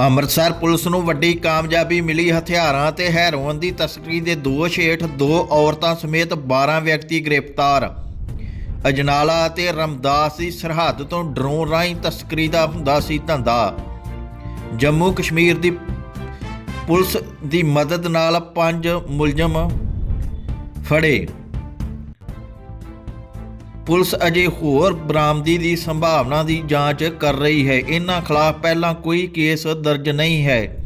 Amritsar police ਨੂੰ ਵੱਡੀ ਕਾਮਯਾਬੀ ਮਿਲੀ। ਹਥਿਆਰਾਂ ਤੇ ਹੈਰੋਇਨ ਦੀ ਤਸਕਰੀ ਦੇ ਦੋਸ਼ ਹੇਠ ਦੋ ਔਰਤਾਂ ਸਮੇਤ 12 ਵਿਅਕਤੀ ਗ੍ਰਿਫਤਾਰ। ਅਜਨਾਲਾ ਅਤੇ ਰਮਦਾਸ ਦੀ ਸਰਹੱਦ ਤੋਂ ਡਰੋਨ ਰਾਹੀਂ ਤਸਕਰੀ ਦਾ ਹੁੰਦਾ ਸੀ ਧੰਦਾ। ਜੰਮੂ ਕਸ਼ਮੀਰ ਦੀ ਪੁਲਿਸ ਦੀ ਮਦਦ ਨਾਲ ਪੰਜ ਮੁਲਜ਼ਮ ਫੜੇ। ਪੁਲਿਸ ਅਜੇ ਹੋਰ ਬਰਾਮਦੀ ਦੀ ਸੰਭਾਵਨਾ ਦੀ ਜਾਂਚ ਕਰ ਰਹੀ ਹੈ। ਇਹਨਾਂ ਖਿਲਾਫ ਪਹਿਲਾਂ ਕੋਈ ਕੇਸ ਦਰਜ ਨਹੀਂ ਹੈ।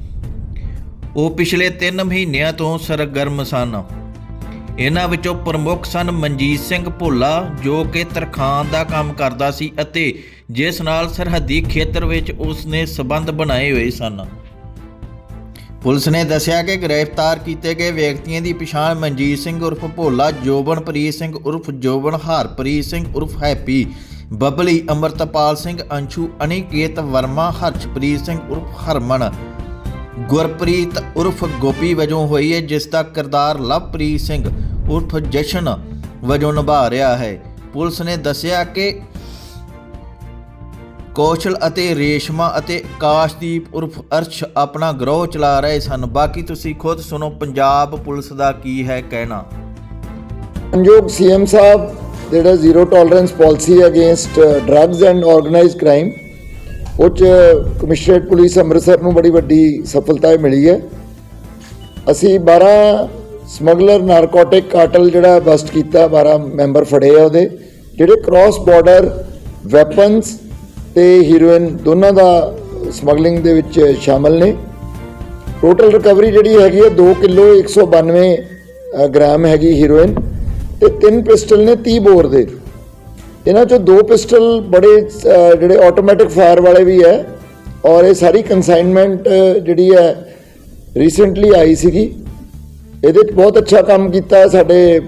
ਉਹ ਪਿਛਲੇ 3 ਮਹੀਨਿਆਂ ਤੋਂ ਸਰਗਰਮ ਸਨ। ਇਹਨਾਂ ਵਿੱਚੋਂ ਪ੍ਰਮੁੱਖ ਸਨ ਮਨਜੀਤ ਸਿੰਘ ਭੋਲਾ, ਜੋ ਕਿ ਤਰਖਾਨ ਦਾ ਕੰਮ ਕਰਦਾ ਸੀ ਅਤੇ ਜਿਸ ਨਾਲ ਸਰਹੱਦੀ ਖੇਤਰ ਵਿੱਚ ਉਸ ਨੇ ਸਬੰਧ ਬਣਾਏ ਹੋਏ ਸਨ। ਪੁਲਿਸ ਨੇ ਦੱਸਿਆ ਕਿ ਗ੍ਰਿਫਤਾਰ ਕੀਤੇ ਗਏ ਵਿਅਕਤੀਆਂ ਦੀ ਪਛਾਣ ਮਨਜੀਤ ਸਿੰਘ ਉਰਫ ਭੋਲਾ, ਜੋਬਨਪ੍ਰੀਤ ਸਿੰਘ ਉਰਫ ਜੋਬਨ ਹਰਪ੍ਰੀਤ ਸਿੰਘ ਉਰਫ ਹੈਪੀ, ਬਬਲੀ ਅਮਰਤਪਾਲ ਸਿੰਘ ਅੰਸ਼ੂ, ਅਨਿਕੇਤ ਵਰਮਾ, ਹਰਸ਼ਪ੍ਰੀਤ ਸਿੰਘ ਉਰਫ ਹਰਮਨ, ਗੁਰਪ੍ਰੀਤ ਉਰਫ ਗੋਪੀ ਵਜੋਂ ਹੋਈ ਹੈ, ਜਿਸ ਦਾ ਕਿਰਦਾਰ ਲਵਪ੍ਰੀਤ ਸਿੰਘ ਉਰਫ ਜਸ਼ਨ ਵਜੋਂ ਨਿਭਾ ਰਿਹਾ ਹੈ। ਪੁਲਿਸ ਨੇ ਦੱਸਿਆ ਕਿ ਕੌਸ਼ਲ ਅਤੇ ਰੇਸ਼ਮਾ ਅਤੇ ਆਕਾਸ਼ਦੀਪ ਉਰਫ ਅਰਸ਼ ਆਪਣਾ ਗਰੋਹ ਚਲਾ ਰਹੇ ਸਨ। ਬਾਕੀ ਤੁਸੀਂ ਖੁਦ ਸੁਣੋ, ਪੰਜਾਬ ਪੁਲਿਸ ਦਾ ਕੀ ਹੈ ਕਹਿਣਾ? ਸੰਯੋਗ ਸੀਐਮ ਸਾਹਿਬ, ਜਿਹੜਾ zero tolerance policy against drugs and organised crime ਉਹ 'ਚ ਕਮਿਸ਼ਨਰੇਟ ਪੁਲਿਸ ਅੰਮ੍ਰਿਤਸਰ ਨੂੰ ਬੜੀ ਵੱਡੀ ਸਫਲਤਾ ਮਿਲੀ ਹੈ। ਅਸੀਂ 12 ਸਮਗਲਰ ਨਾਰਕੋਟਿਕ ਕਾਰਟਲ ਜਿਹੜਾ ਬਸਟ ਕੀਤਾ 12 ਮੈਂਬਰ ਫੜੇ ਆ ਉਹਦੇ, ਜਿਹੜੇ ਕ੍ਰਾਸ ਬਾਰਡਰ ਵੈਪਨਸ ਤੇ ਹੀਰੋਇਨ ਦੋਨਾਂ ਦਾ ਸਮਗਲਿੰਗ ਦੇ ਵਿੱਚ ਸ਼ਾਮਲ ਨੇ। ਟੋਟਲ ਰਿਕਵਰੀ ਜਿਹੜੀ ਹੈਗੀ ਹੈ 2 ਕਿਲੋ 192 ਅ, ਗ੍ਰਾਮ ਹੈਗੀ ਹੀਰੋਇਨ ਤੇ ਤਿੰਨ ਪਿਸਟਲ ਨੇ 30 ਬੋਰ ਦੇ। ਇਹਨਾਂ ਚੋਂ ਦੋ ਪਿਸਟਲ ਬੜੇ ਜਿਹੜੇ ਆਟੋਮੈਟਿਕ ਫਾਇਰ ਵਾਲੇ ਵੀ ਹੈ ਔਰ ਇਹ ਸਾਰੀ ਕਨਸਾਈਨਮੈਂਟ ਜਿਹੜੀ ਹੈ ਰੀਸੈਂਟਲੀ ਆਈ ਸੀਗੀ। ਇਹਦੇ 'ਚ ਬਹੁਤ ਅੱਛਾ ਕੰਮ ਕੀਤਾ ਸਾਡੇ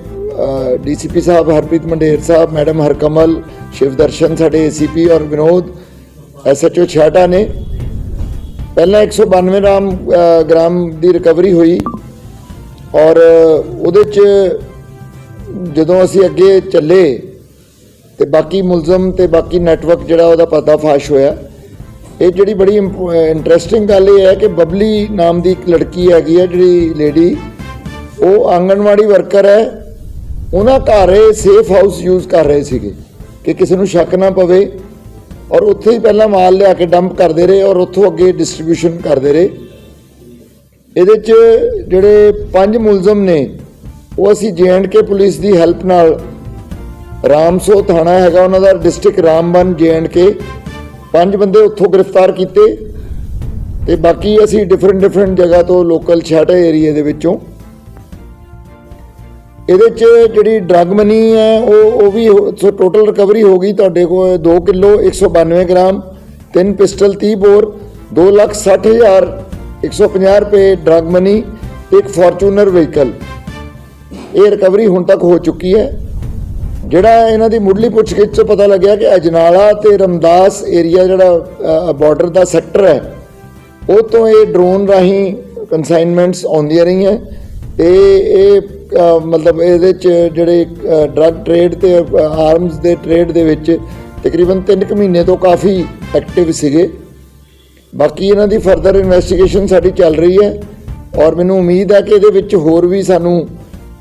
ਡੀਸੀਪੀ ਸਾਹਿਬ ਹਰਪ੍ਰੀਤ ਮੰਡੇਰ ਸਾਹਿਬ ਮੈਡਮ ਹਰਕਮਲ ਸ਼ਿਵਦਰਸ਼ਨ ਸਾਡੇ ਏਸੀਪੀ ਔਰ ਵਿਨੋਦ ਐਸਐਚਓ ਛਾਟਾ ਨੇ ਪਹਿਲਾਂ 192 ਗ੍ਰਾਮ ਅ, ਗ੍ਰਾਮ ਦੀ ਰਿਕਵਰੀ ਹੋਈ ਔਰ ਉਹਦੇ 'ਚ ਜਦੋਂ ਅਸੀਂ ਅੱਗੇ ਚੱਲੇ ਤੇ ਬਾਕੀ ਮੁਲਜ਼ਮ ਤੇ ਬਾਕੀ ਨੈਟਵਰਕ ਜਿਹੜਾ ਉਹਦਾ ਪਤਾ ਫਾਸ਼ ਹੋਇਆ ਇਹ ਜਿਹੜੀ ਬੜੀ ਇੰਟਰਸਟਿੰਗ ਗੱਲ ਇਹ ਹੈ ਕਿ ਬਬਲੀ ਨਾਮ ਦੀ ਇੱਕ ਲੜਕੀ ਹੈਗੀ ਹੈ ਜਿਹੜੀ ਲੇਡੀ ਉਹ ਆਂਗਣਵਾੜੀ ਵਰਕਰ ਹੈ ਉਹਨਾਂ ਘਰ ਇਹ ਸੇਫ ਹਾਊਸ ਯੂਜ਼ ਕਰ ਰਹੇ ਸੀਗੇ ਕਿ ਕਿਸੇ ਨੂੰ ਸ਼ੱਕ ਨਾ ਪਵੇ ਔਰ ਉੱਥੇ ਹੀ ਪਹਿਲਾਂ ਮਾਲ ਲਿਆ ਕੇ ਡੰਪ ਕਰਦੇ ਰਹੇ ਔਰ ਉੱਥੋਂ ਅੱਗੇ ਡਿਸਟ੍ਰੀਬਿਊਸ਼ਨ ਕਰਦੇ ਰਹੇ। ਇਹਦੇ 'ਚ ਜਿਹੜੇ ਪੰਜ ਮੁਲਜ਼ਮ ਨੇ, ਉਹ ਅਸੀਂ ਕੇ ਪੁਲਿਸ ਦੀ ਹੈਲਪ ਨਾਲ ਰਾਮਸੋ ਥਾਣਾ ਹੈਗਾ, ਉਹਨਾਂ ਦਾ ਡਿਸਟ੍ਰਿਕਟ ਰਾਮਬਨ ਕੇ ਪੰਜ ਬੰਦੇ ਉੱਥੋਂ ਗ੍ਰਿਫਤਾਰ ਕੀਤੇ ਤੇ ਬਾਕੀ ਅਸੀਂ ਡਿਫਰੈਂਟ ਡਿਫਰੈਂਟ ਜਗ੍ਹਾ ਤੋਂ ਲੋਕਲ ਛਾਟਾ ਏਰੀਆ ਦੇ ਵਿੱਚੋਂ ਇਹਦੇ 'ਚ ਜਿਹੜੀ ਡਰੱਗ ਮਨੀ ਹੈ, ਉਹ ਉਹ ਵੀ ਸੋ ਟੋਟਲ ਰਿਕਵਰੀ ਹੋ ਗਈ ਤੁਹਾਡੇ ਕੋਲ 2 ਕਿਲੋ 192 ਗ੍ਰਾਮ, ਤਿੰਨ ਪਿਸਟਲ 30 ਬੋਰ 2 ਲੱਖ 60 ਹਜ਼ਾਰ 150 ਰੁਪਏ ਡਰੱਗ ਮਨੀ ਇੱਕ ਫੋਰਚੂਨਰ ਵਹੀਕਲ ਇਹ ਰਿਕਵਰੀ ਹੁਣ ਤੱਕ ਹੋ ਚੁੱਕੀ ਹੈ। ਜਿਹੜਾ ਇਹਨਾਂ ਦੀ ਮੁੱਢਲੀ ਪੁੱਛਗਿੱਛ ਤੋਂ ਪਤਾ ਲੱਗਿਆ ਕਿ ਅਜਨਾਲਾ ਤੇ ਰਮਦਾਸ ਏਰੀਆ ਜਿਹੜਾ ਬਾਰਡਰ ਦਾ ਸੈਕਟਰ ਹੈ, ਉਹ ਤੋਂ ਇਹ ਡਰੋਨ ਰਾਹੀਂ ਕਨਸਾਈਨਮੈਂਟਸ ਆਉਂਦੀਆਂ ਰਹੀਆਂ। ਇਹ ਅ, ਮਤਲਬ ਇਹਦੇ ਚ ਜਿਹੜੇ ਡਰੱਗ ਟ੍ਰੇਡ ਤੇ ਆਰਮਸ ਦੇ ਟ੍ਰੇਡ ਦੇ ਵਿੱਚ ਤਕਰੀਬਨ 3 ਕੁ ਮਹੀਨੇ ਤੋਂ ਕਾਫੀ ਐਕਟਿਵ ਸੀਗੇ। ਬਾਕੀ ਇਹਨਾਂ ਦੀ ਫਰਦਰ ਇਨਵੈਸਟੀਗੇਸ਼ਨ ਸਾਡੀ ਚੱਲ ਰਹੀ ਹੈ ਔਰ ਮੈਨੂੰ ਉਮੀਦ ਹੈ ਕਿ ਇਹਦੇ ਵਿੱਚ ਹੋਰ ਵੀ ਸਾਨੂੰ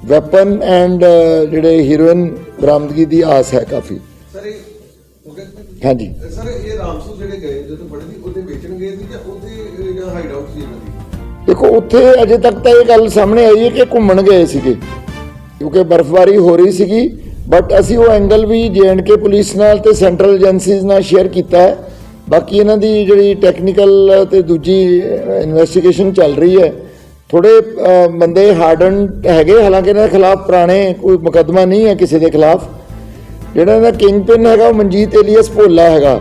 ਵੈਪਨ ਐਂਡ ਜਿਹੜੇ ਹੀਰੋਇਨ ਬਰਾਮਦਗੀ ਦੀ ਆਸ ਹੈ ਕਾਫੀ। ਸਰ ਇਹ ਹਾਂਜੀ। ਸਰ ਇਹ ਰਾਮਸੂ ਜਿਹੜੇ ਗਏ ਜਦੋਂ ਫੜੇ ਸੀ ਉਹਦੇ ਵੇਚਣ ਗਏ ਸੀ ਜਾਂ ਉਹਦੇ ਹਾਈਡ ਆਊਟ ਸੀ ਇਹਨਾਂ ਦੀ? ਦੇਖੋ, ਉੱਥੇ ਅਜੇ ਤੱਕ ਤਾਂ ਇਹ ਗੱਲ ਸਾਹਮਣੇ ਆਈ ਹੈ ਕਿ ਘੁੰਮਣ ਗਏ ਸੀਗੇ, ਕਿਉਂਕਿ ਬਰਫ਼ਬਾਰੀ ਹੋ ਰਹੀ ਸੀਗੀ ਬਟ ਅਸੀਂ ਉਹ ਐਂਗਲ ਵੀ ਕੇ ਪੁਲਿਸ ਨਾਲ ਤੇ ਸੈਂਟਰਲ ਏਜੰਸੀਜ਼ ਨਾਲ ਸ਼ੇਅਰ ਕੀਤਾ ਹੈ। ਬਾਕੀ ਇਹਨਾਂ ਦੀ ਜਿਹੜੀ ਟੈਕਨੀਕਲ ਤੇ ਦੂਜੀ ਇਨਵੈਸਟੀਗੇਸ਼ਨ ਚੱਲ ਰਹੀ ਹੈ। ਥੋੜੇ ਬੰਦੇ ਹਾਰਡਨ ਹੈਗੇ, ਹਾਲਾਂਕਿ ਇਹਨਾਂ ਦੇ ਖਿਲਾਫ ਪੁਰਾਣੇ ਕੋਈ ਮੁਕੱਦਮਾ ਨਹੀਂ ਹੈ ਕਿਸੇ ਦੇ ਖਿਲਾਫ। ਜਿਹੜਾ ਇਹਦਾ ਕਿੰਗ ਪਿਨ ਹੈਗਾ, ਉਹ ਮਨਜੀਤ ਏਲੀਅਸ ਭੋਲਾ ਹੈਗਾ।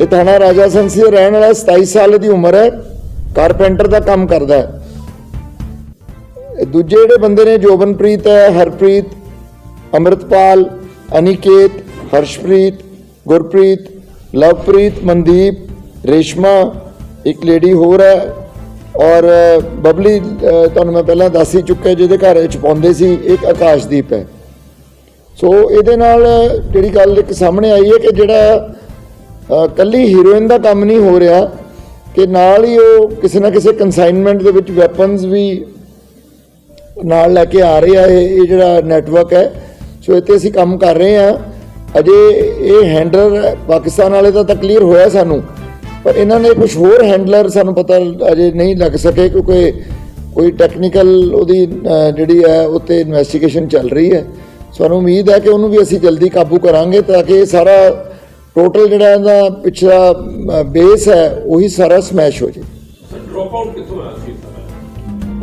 ਇਹ ਥਾਣਾ ਰਾਜਾ ਸੰਸੀ ਰਹਿਣ ਵਾਲਾ 27 ਸਾਲ ਦੀ ਉਮਰ ਹੈ। ਕਾਰਪੈਂਟਰ ਦਾ ਕੰਮ ਕਰਦਾ ਹੈ। ਦੂਜੇ ਜਿਹੜੇ ਬੰਦੇ ਨੇ ਜੋਬਨਪ੍ਰੀਤ ਹੈ ਹਰਪ੍ਰੀਤ ਅੰਮ੍ਰਿਤਪਾਲ ਅਨਿਕੇਤ ਹਰਸ਼ਪ੍ਰੀਤ ਗੁਰਪ੍ਰੀਤ ਲਵਪ੍ਰੀਤ ਮਨਦੀਪ ਰੇਸ਼ਮਾ ਇੱਕ ਲੇਡੀ ਹੋਰ ਹੈ। ਔਰ ਬਬਲੀ ਤੁਹਾਨੂੰ ਮੈਂ ਪਹਿਲਾਂ ਦੱਸ ਹੀ ਚੁੱਕਿਆ ਜਿਹਦੇ ਘਰ ਵਿੱਚ ਪਾਉਂਦੇ ਸੀ ਇੱਕ ਆਕਾਸ਼ਦੀਪ ਹੈ। ਸੋ ਇਹਦੇ ਨਾਲ ਜਿਹੜੀ ਗੱਲ ਇੱਕ ਸਾਹਮਣੇ ਆਈ ਹੈ ਕਿ ਜਿਹੜਾ ਅ, ਕੱਲੀ ਹੀਰੋਇਨ ਦਾ ਕੰਮ ਨਹੀਂ ਹੋ ਰਿਹਾ ਕਿ ਨਾਲ ਹੀ ਉਹ ਕਿਸੇ ਨਾ ਕਿਸੇ ਕਨਸਾਈਨਮੈਂਟ ਦੇ ਵਿੱਚ ਵੈਪਨਸ ਵੀ ਨਾਲ ਲੈ ਕੇ ਆ ਰਹੇ ਆ, ਇਹ ਇਹ ਜਿਹੜਾ ਨੈਟਵਰਕ ਹੈ। ਸੋ ਇੱਥੇ ਅਸੀਂ ਕੰਮ ਕਰ ਰਹੇ ਹਾਂ। ਅਜੇ ਇਹ ਹੈਂਡਲਰ ਪਾਕਿਸਤਾਨ ਵਾਲੇ ਦਾ ਤਾਂ ਕਲੀਅਰ ਹੋਇਆ ਸਾਨੂੰ, ਪਰ ਇਹਨਾਂ ਨੇ ਕੁਝ ਹੋਰ ਹੈਂਡਲਰ ਸਾਨੂੰ ਪਤਾ ਅਜੇ ਨਹੀਂ ਲੱਗ ਸਕੇ, ਕਿਉਂਕਿ ਕੋਈ ਟੈਕਨੀਕਲ ਉਹਦੀ ਜਿਹੜੀ ਹੈ, ਉੱਤੇ ਇਨਵੈਸਟੀਗੇਸ਼ਨ ਚੱਲ ਰਹੀ ਹੈ। ਸਾਨੂੰ ਉਮੀਦ ਹੈ ਕਿ ਉਹਨੂੰ ਵੀ ਅਸੀਂ ਜਲਦੀ ਕਾਬੂ ਕਰਾਂਗੇ, ਤਾਂ ਕਿ ਇਹ ਸਾਰਾ ਟੋਟਲ ਜਿਹੜਾ ਇਹਦਾ ਪਿਛਲਾ ਬੇਸ ਹੈ ਉਹੀ ਸਾਰਾ ਸਮੈਸ਼ ਹੋ ਜੇ। ਡ੍ਰੌਪ ਆਊਟ ਕਿੱਥੋਂ ਆਇਆ ਸੀ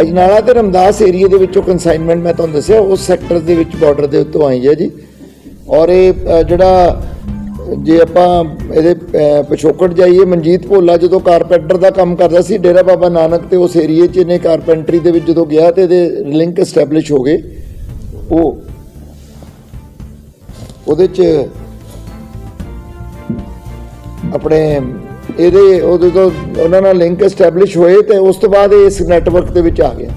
ਅਜਨਾਲਾ ਤੇ ਰਮਦਾਸ ਏਰੀਆ ਦੇ ਵਿੱਚੋਂ ਕਨਸਾਈਨਮੈਂਟ ਮੈਂ ਤੁਹਾਨੂੰ ਦੱਸਿਆ ਉਸ ਸੈਕਟਰ ਦੇ ਵਿੱਚ ਬਾਰਡਰ ਦੇ ਉੱਤੋਂ ਆਈ ਹੈ ਜੀ। ਔਰ ਇਹ ਜਿਹੜਾ ਜੇ ਆਪਾਂ ਇਹਦੇ ਪਿਛੋਕੜ ਜਾਈਏ ਮਨਜੀਤ ਭੋਲਾ ਜਦੋਂ ਕਾਰਪੈਂਟਰ ਦਾ ਕੰਮ ਕਰਦਾ ਸੀ ਡੇਰਾ ਬਾਬਾ ਨਾਨਕ ਤੇ ਉਸ ਏਰੀਏ 'ਚ ਇਹਨੇ ਕਾਰਪੈਂਟਰੀ ਦੇ ਵਿੱਚ ਜਦੋਂ ਗਿਆ ਤੇ ਇਹਦੇ ਲਿੰਕ ਐਸਟੈਬਲਿਸ਼ ਹੋ ਗਏ। ਉਹ ਉਹਦੇ 'ਚ ਆਪਣੇ ਇਹਦੇ ਉਹਦੇ ਤੋਂ ਉਹਨਾਂ ਨਾਲ ਲਿੰਕ ਐਸਟੈਬਲਿਸ਼ ਹੋਏ ਤੇ ਉਸ ਤੋਂ ਬਾਅਦ ਇਸ ਨੈਟਵਰਕ ਦੇ ਵਿੱਚ ਆ ਗਿਆ।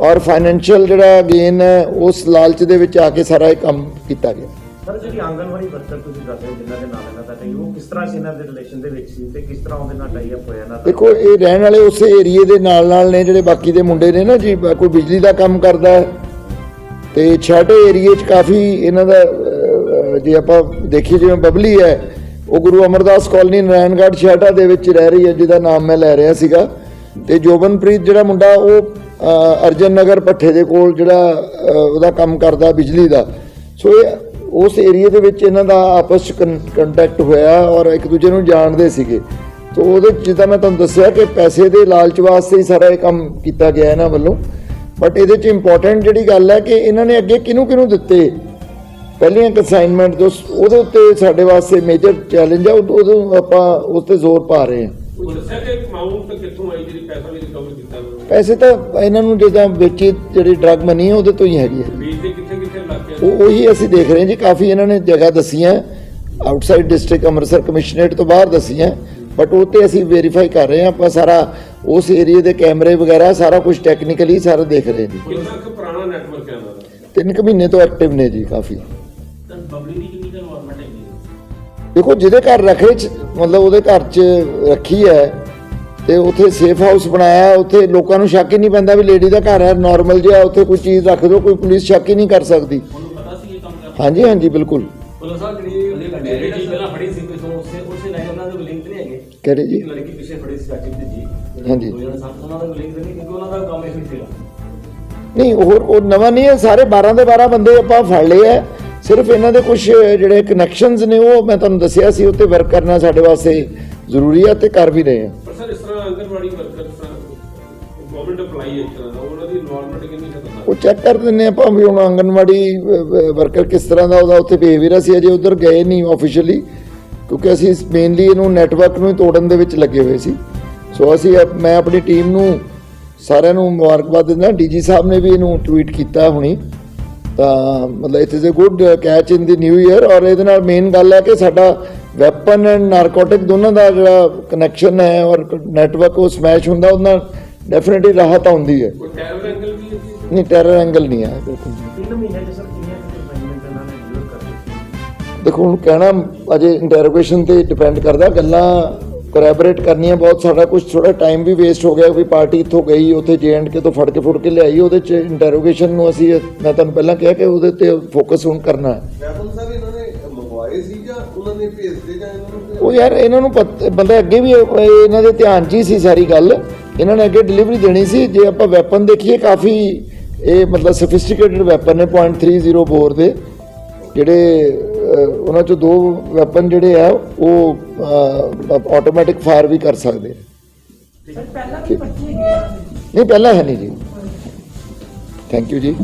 ਔਰ ਫਾਈਨੈਂਸ਼ੀਅਲ ਜਿਹੜਾ ਗੇਨ ਹੈ ਉਸ ਲਾਲਚ ਦੇ ਵਿੱਚ ਆ ਕੇ ਸਾਰਾ ਇਹ ਕੰਮ ਕੀਤਾ ਗਿਆ। ਸਰ ਜਿਹੜੀ ਆਂਗਨਵਾੜੀ ਵਰਕਰ ਤੁਸੀਂ ਦੱਸ ਰਹੇ ਹੋ ਜਿਨ੍ਹਾਂ ਦੇ ਨਾਲ ਇਹਨਾਂ ਦਾ ਟਾਈ ਉਹ ਕਿਸ ਤਰ੍ਹਾਂ ਇਹਨਾਂ ਦੇ ਰਿਲੇਸ਼ਨ ਦੇ ਵਿੱਚ ਸੀ ਤੇ ਕਿਸ ਤਰ੍ਹਾਂ ਉਹਦੇ ਨਾਲ ਟਾਈ ਅਪ ਹੋਇਆ ਦਾ? ਦੇਖੋ ਇਹ ਰਹਿਣ ਵਾਲੇ ਉਸੇ ਏਰੀਏ ਦੇ ਨਾਲ ਨਾਲ ਨੇ ਜਿਹੜੇ ਬਾਕੀ ਦੇ ਮੁੰਡੇ ਨੇ ਨਾ ਜੀ ਕੋਈ ਬਿਜਲੀ ਦਾ ਕੰਮ ਕਰਦਾ ਹੈ। ਤੇ ਛਾਟੇ ਏਰੀਏ 'ਚ ਕਾਫੀ ਇਹਨਾਂ ਦਾ ਜੇ ਆਪਾਂ ਦੇਖੀਏ ਜਿਵੇਂ ਬਬਲੀ ਹੈ ਉਹ ਗੁਰੂ ਅਮਰਦਾਸ ਕਾਲਨੀ ਨਾਰਾਇਣਗੜ੍ਹ ਛਾਟਾ ਦੇ ਵਿੱਚ ਰਹਿ ਰਹੀ ਹੈ, ਜਿਹਦਾ ਨਾਮ ਮੈਂ ਲੈ ਰਿਹਾ ਸੀਗਾ। ਤੇ ਜੋਬਨਪ੍ਰੀਤ ਜਿਹੜਾ ਮੁੰਡਾ, ਉਹ ਅਰਜਨ ਨਗਰ ਪੱਠੇ ਦੇ ਕੋਲ ਜਿਹੜਾ ਉਹਦਾ ਕੰਮ ਕਰਦਾ ਬਿਜਲੀ ਦਾ। ਸੋ ਇਹ, ਉਸ ਏਰੀਏ ਦੇ ਵਿੱਚ ਇਹਨਾਂ ਦਾ ਆਪਸ ਚ ਕੰਟੈਕਟ ਹੋਇਆ ਔਰ ਇੱਕ ਦੂਜੇ ਨੂੰ ਜਾਣਦੇ ਸੀਗੇ। ਤੋ ਉਹਦੇ 'ਚ ਜਿੱਦਾਂ ਮੈਂ ਤੁਹਾਨੂੰ ਦੱਸਿਆ ਕਿ ਪੈਸੇ ਦੇ ਲਾਲਚ ਵਾਸਤੇ ਹੀ ਸਾਰਾ ਇਹ ਕੰਮ ਕੀਤਾ ਗਿਆ ਇਹਨਾਂ ਵੱਲੋਂ। ਬਟ ਇਹਦੇ ਚ ਇੰਪੋਰਟੈਂਟ ਜਿਹੜੀ ਗੱਲ ਹੈ ਕਿ ਇਹਨਾਂ ਨੇ ਅੱਗੇ ਕਿਹਨੂੰ ਕਿਹਨੂੰ ਦਿੱਤੇ? ਪਹਿਲੀਆਂ ਕਨਸਾਈਨਮੈਂਟ ਜੋ ਸ- ਉਹਦੇ ਉੱਤੇ ਸਾਡੇ ਵਾਸਤੇ ਮੇਜਰ ਚੈਲੰਜ ਉਹ- ਉਦੋਂ ਆਪਾਂ ਉਸ ਤੇ ਜ਼ੋਰ ਪਾ ਰਹੇ ਹਾਂ। ਪੈਸਾ ਤਾਂ ਇਹਨਾਂ ਨੂੰ ਜਿੱਦਾਂ ਵੇਚੀ ਜਿਹੜੀ ਡਰਗ ਮਨੀ ਹੈ ਉਹਦੇ ਤੋਂ ਹੀ ਹੈਗੀ ਹੈ ਉਹ ਉਹੀ ਅਸੀਂ ਦੇਖ ਰਹੇ ਹਾਂ ਜੀ ਕਾਫੀ ਇਹਨਾਂ ਨੇ ਜਗ੍ਹਾ ਦਸੀਆਂ। ਆਊਟਸਾਈਡ ਡਿਸਟ੍ਰਿਕਟ ਅੰਮ੍ਰਿਤਸਰ ਕਮਿਸ਼ਨਰੇਟ ਤੋਂ ਬਾਹਰ ਦਸੀਆਂ ਬਟ ਉਹ ਤੇ ਅਸੀਂ ਵੈਰੀਫਾਈ ਕਰ ਰਹੇ ਹਾਂ ਆਪਾਂ ਸਾਰਾ ਉਸ ਏਰੀਆ ਦੇ ਕੈਮਰੇ ਵਗੈਰਾ ਸਾਰਾ ਕੁਝ ਟੈਕਨੀਕਲੀ ਸਾਰਾ ਦੇਖ ਰਹੇ ਹਾਂ ਜੀ। ਕਿੰਨਾ ਕੁ ਪੁਰਾਣਾ ਨੈਟਵਰਕ ਹੈ ਉਹਨਾਂ ਦਾ? ਤਿੰਨ ਕੁ ਮਹੀਨੇ ਤੋਂ ਐਕਟਿਵ ਨੇ ਜੀ ਕਾਫੀ। ਤਾਂ ਬਬਲੀ ਦੀ ਕਿੰਨੀ ਕੁ ਇਨਵੋਲਵਮੈਂਟ ਹੈਗੀ ਦੇਖੋ ਜਿਹਦੇ ਘਰ ਰੱਖੇ ਚ ਮਤਲਬ ਉਹਦੇ ਘਰ 'ਚ ਰੱਖੀ ਹੈ ਤੇ ਉੱਥੇ ਸੇਫ ਹਾਊਸ ਬਣਾਇਆ ਹੈ, ਉੱਥੇ ਲੋਕਾਂ ਨੂੰ ਸ਼ੱਕ ਹੀ ਨਹੀਂ ਪੈਂਦਾ ਵੀ ਲੇਡੀ ਦਾ ਘਰ ਹੈ ਨਾਰਮਲ ਜਿਹਾ ਉੱਥੇ ਕੋਈ ਚੀਜ਼ ਰੱਖ ਦਿਓ ਕੋਈ ਪੁਲਿਸ ਸ਼ੱਕ ਹੀ ਨਹੀਂ ਕਰ ਸਕਦੀ। ਉਹਨੂੰ ਪਤਾ ਸੀ ਇਹ ਕੰਮ ਕਰਦਾ ਹਾਂਜੀ ਹਾਂਜੀ ਬਿਲਕੁਲ। ਪੁਲਿਸ ਸਾਹਿਬ ਜਿਹੜੀ ਲੜਕੀ ਪਹਿਲਾਂ ਫੜੀ ਸੀ ਪਿਛੋਂ ਉਸੇ ਉਸੇ ਲਾਈਨ ਉਹਨਾਂ ਦੇ ਲਿੰਕ ਨਹੀਂ ਹੈਗੇ। ਕਹਿ ਰਹੇ ਜੀ? ਇੱਕ ਲੜਕੀ ਪਿੱਛੇ ਫੜੀ ਸੀ ਚਾਚੀ ਤੇ ਜੀ ਹਾਂਜੀ। ਦੋ ਜਣੇ ਸਾਥ ਉਹਨਾਂ ਦਾ ਲਿੰਕ ਨਹੀਂ ਕਿਉਂਕਿ ਉਹਨਾਂ ਦਾ ਕੰਮ ਇਹੀ ਸੀਗਾ ਨਹੀਂ ਹੋਰ ਉਹ ਨਵਾਂ ਨਹੀਂ ਹੈ ਸਾਰੇ 12 ਦੇ 12 ਬੰਦੇ ਆਪਾਂ ਫੜ ਲਏ ਆ ਸਿਰਫ ਇਹਨਾਂ ਦੇ ਕੁਝ ਜਿਹੜੇ ਕਨੈਕਸ਼ਨਸ ਨੇ ਉਹ ਮੈਂ ਤੁਹਾਨੂੰ ਦੱਸਿਆ ਸੀ ਉੱਤੇ ਵਰਕ ਕਰਨਾ ਸਾਡੇ ਵਾਸਤੇ ਜ਼ਰੂਰੀ ਹੈ ਤੇ ਕਰ ਵੀ ਰਹੇ ਆ। ਪਰ ਸਰ ਇਸ ਤਰ੍ਹਾਂ ਆਂਗਨਵਾੜੀ ਵਰਕਰ ਗਵਰਨਮੈਂਟ ਅਪਲਾਈ ਹੈ ਇਸ ਤਰ੍ਹਾਂ ਦਾ ਉਹਨਾਂ ਦੀ ਇਨਵੋਲਵਮੈਂਟ ਕਿੰਨੀ ਹੈ ਪਤਾ ਉਹ ਚੈੱਕ ਕਰ ਦਿੰਦੇ ਆਪਾਂ ਵੀ ਹੁਣ ਆਂਗਨਵਾੜੀ ਵਰਕਰ ਕਿਸ ਤਰ੍ਹਾਂ ਦਾ ਉਹਦਾ ਉੱਥੇ ਬਿਹੇਵੀਅਰ ਅਸੀਂ ਅਜੇ ਉਧਰ ਗਏ ਨਹੀਂ ਆਫੀਸ਼ੀਅਲੀ ਕਿਉਂਕਿ ਅਸੀਂ ਮੇਨਲੀ ਇਹਨੂੰ ਨੈਟਵਰਕ ਨੂੰ ਤੋੜਨ ਦੇ ਵਿੱਚ ਲੱਗੇ ਹੋਏ ਸੀ। ਸੋ ਅਸੀਂ ਮੈਂ ਆਪਣੀ ਟੀਮ ਨੂੰ ਸਾਰਿਆਂ ਨੂੰ ਮੁਬਾਰਕਬਾਦ ਦਿੰਦਾ ਡੀਜੀ ਸਾਹਿਬ ਨੇ ਵੀ ਇਹਨੂੰ ਟਵੀਟ ਕੀਤਾ ਹੁਣੀ। ਤਾਂ ਮਤਲਬ it is a good catch in the new year ਔਰ ਇਹਦੇ ਨਾਲ ਮੇਨ ਗੱਲ ਹੈ ਕਿ ਸਾਡਾ ਵੈਪਨ ਐਂਡ ਨਾਰਕੋਟਿਕ ਦੋਨਾਂ ਦਾ ਜਿਹੜਾ ਕਨੈਕਸ਼ਨ ਹੈ ਔਰ ਨੈਟਵਰਕ ਉਹ ਸਮੈਸ਼ ਹੁੰਦਾ ਉਹਦੇ ਨਾਲ ਡੈਫੀਨਿਟਲੀ ਰਾਹਤ ਆਉਂਦੀ ਹੈ। ਕੋਈ ਟੈਰਰ ਐਂਗਲ ਵੀ ਹੈ? ਜੀ ਨਹੀਂ ਟੈਰਰ ਐਂਗਲ ਨਹੀਂ ਹੈ ਬਿਲਕੁਲ ਤਿੰਨ ਮਹੀਨੇ ਸਰ ਦਿੱਤੀ ਦੇਖੋ ਹੁਣ ਕਹਿਣਾ ਅਜੇ ਇੰਟਰੋਗੇਸ਼ਨ ਤੇ ਡਿਪੈਂਡ ਕਰਦਾ ਗੱਲਾਂ ਕੋਲੈਬੋਰੇਟ ਕਰਨੀਆਂ ਬਹੁਤ ਸਾਡਾ ਕੁਝ ਥੋੜਾ ਟਾਈਮ ਵੀ ਵੇਸਟ ਹੋ ਗਿਆ ਕੋਈ ਪਾਰਟੀ ਇੱਥੋਂ ਗਈ ਉੱਥੇ ਕੇ ਤੋਂ ਫੜ ਕੇ ਫੁੜ ਕੇ ਲਿਆਈ ਉਹਦੇ ਚ ਇੰਟਰੋਗੇਸ਼ਨ ਨੂੰ ਅਸੀਂ ਮੈਂ ਤੁਹਾਨੂੰ ਪਹਿਲਾਂ ਕਿਹਾ ਕਿ ਉਹਦੇ ਤੇ ਫੋਕਸ ਹੁਣ ਕਰਨਾ ਹੈ। ਵੈਪਨ ਸਰ ਇਹਨਾਂ ਨੇ ਮੰਗਵਾਏ ਸੀ ਜਾਂ ਉਹਨਾਂ ਨੇ ਭੇਜਦੇ ਜਾਂ ਇਹਨਾਂ ਨੂੰ ਉਹ ਯਾਰ ਇਹਨਾਂ ਨੂੰ ਬੰਦਾ ਅੱਗੇ ਵੀ ਇਹ- ਇਹਨਾਂ ਦੇ ਧਿਆਨ 'ਚ ਹੀ ਸੀ ਸਾਰੀ ਗੱਲ। ਇਹਨਾਂ ਨੇ ਅੱਗੇ ਡਿਲੀਵਰੀ ਦੇਣੀ ਸੀ ਜੇ ਆਪਾਂ ਵੈਪਨ ਦੇਖੀਏ ਕਾਫੀ ਇਹ ਮਤਲਬ ਸਫਿਸਟੀਕੇਟਡ ਵੈਪਨ ਨੇ .30 ਬੋਰ ਦੇ ਜਿਹੜੇ ਉਹਨਾਂ ਚੋਂ ਦੋ ਵੈਪਨ ਜਿਹੜੇ ਆ ਉਹ ਆਟੋਮੈਟਿਕ ਫਾਇਰ ਵੀ ਕਰ ਸਕਦੇ ਨੇ। ਸਰ ਪਹਿਲਾਂ ਵੀ ਗਏ ਨਹੀਂ ਪਹਿਲਾਂ ਹੈ ਨਹੀਂ ਜੀ। ਥੈਂਕ ਯੂ ਜੀ।